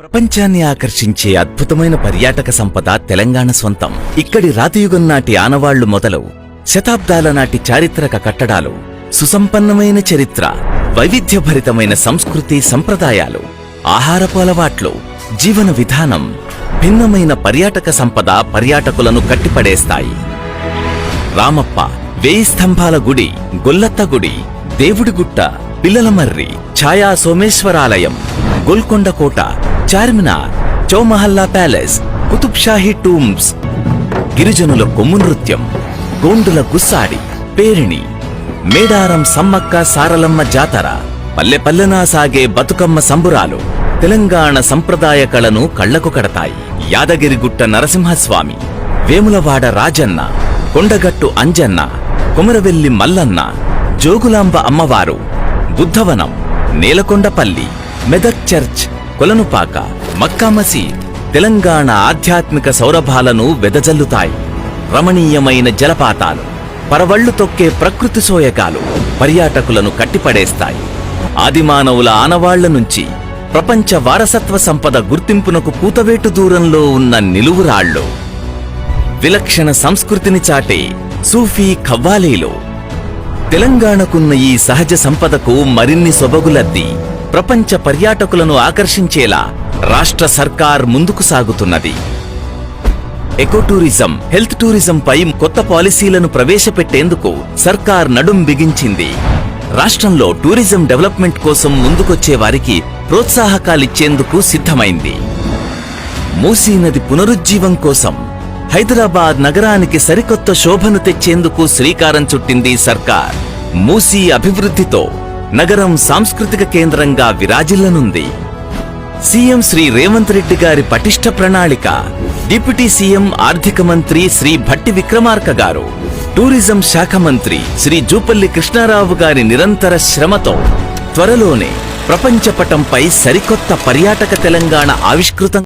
ప్రపంచాన్ని ఆకర్షించే అద్భుతమైన పర్యాటక సంపద తెలంగాణ సొంతం. ఇక్కడి రాతియుగం నాటి ఆనవాళ్ళు మొదలు శతాబ్దాల నాటి చారిత్రక కట్టడాలు సుసంపన్నమైన చరిత్ర వైవిధ్యభరితమైన సంస్కృతి సంప్రదాయాలు ఆహారపు అలవాట్లు జీవన విధానం భిన్నమైన పర్యాటక సంపద పర్యాటకులను కట్టిపడేస్తాయి. రామప్ప వేయి స్తంభాల గుడి గొల్లత్త గుడి దేవుడిగుట్ట పిల్లలమర్రి ఛాయా సోమేశ్వరాలయం గోల్కొండ కోట చార్మినార్ చౌమహల్లా ప్యాలెస్ కుతుబ్షాహీ టూమ్స్. గిరిజనుల కొమ్ము నృత్యం గోండుల గుస్సాడి పేరిణి మేడారం సమ్మక్క సారలమ్మ జాతర పల్లె పల్లెనా సాగే బతుకమ్మ సంబురాలు తెలంగాణ సంప్రదాయ కళను కళ్ళకు కడతాయి. యాదగిరిగుట్ట నరసింహస్వామి వేములవాడ రాజన్న కొండగట్టు అంజన్న కొమరవెల్లి మల్లన్న జోగులాంబ అమ్మవారు బుద్ధవనం నేలకొండపల్లి మెదక్ చర్చ్ కొలనుపాక మక్కా మసీద్ తెలంగాణ ఆధ్యాత్మిక సౌరభాలను వెదజల్లుతాయి. రమణీయమైన జలపాతాలు పరవళ్ళు తొక్కే ప్రకృతి సోయకాలు పర్యాటకులను కట్టిపడేస్తాయి. ఆదిమానవుల ఆనవాళ్ళ నుంచి ప్రపంచ వారసత్వ సంపద గుర్తింపునకు కూతవేటు దూరంలో ఉన్న నిలువురాళ్ళు. విలక్షణ సంస్కృతిని చాటే సూఫీ ఖవ్వాలీలు. తెలంగాణకున్న ఈ సహజ సంపదకు మరిన్ని సొబగులద్ది. ప్రపంచ పర్యాటకులను ఆకర్షించేలా రాష్ట్ర సర్కార్ ముందుకు సాగుతున్నది. ఎకోటూరిజం హెల్త్ టూరిజం పై కొత్త పాలసీలను ప్రవేశపెట్టేందుకు సర్కార్ నడుం బిగించింది. రాష్ట్రంలో టూరిజం డెవలప్మెంట్ కోసం ముందుకొచ్చే వారికి ప్రోత్సాహకాలిచ్చేందుకు సిద్ధమైంది. మూసీ నది పునరుజ్జీవం కోసం హైదరాబాద్ నగరానికి సరికొత్త శోభను తెచ్చేందుకు శ్రీకారం చుట్టింది సర్కార్. మూసీ అభివృద్ధితో నగరం సాంస్కృతిక కేంద్రంగా విరాజిల్లనుంది. సీఎం శ్రీ రేవంత్ రెడ్డి గారి పటిష్ట ప్రణాళిక డిప్యూటీ సీఎం ఆర్థిక మంత్రి శ్రీ భట్టి విక్రమార్క గారు టూరిజం శాఖ మంత్రి శ్రీ జూపల్లి కృష్ణారావు గారి నిరంతర శ్రమతో త్వరలోనే ప్రపంచ పటంపై సరికొత్త పర్యాటక తెలంగాణ ఆవిష్కృతం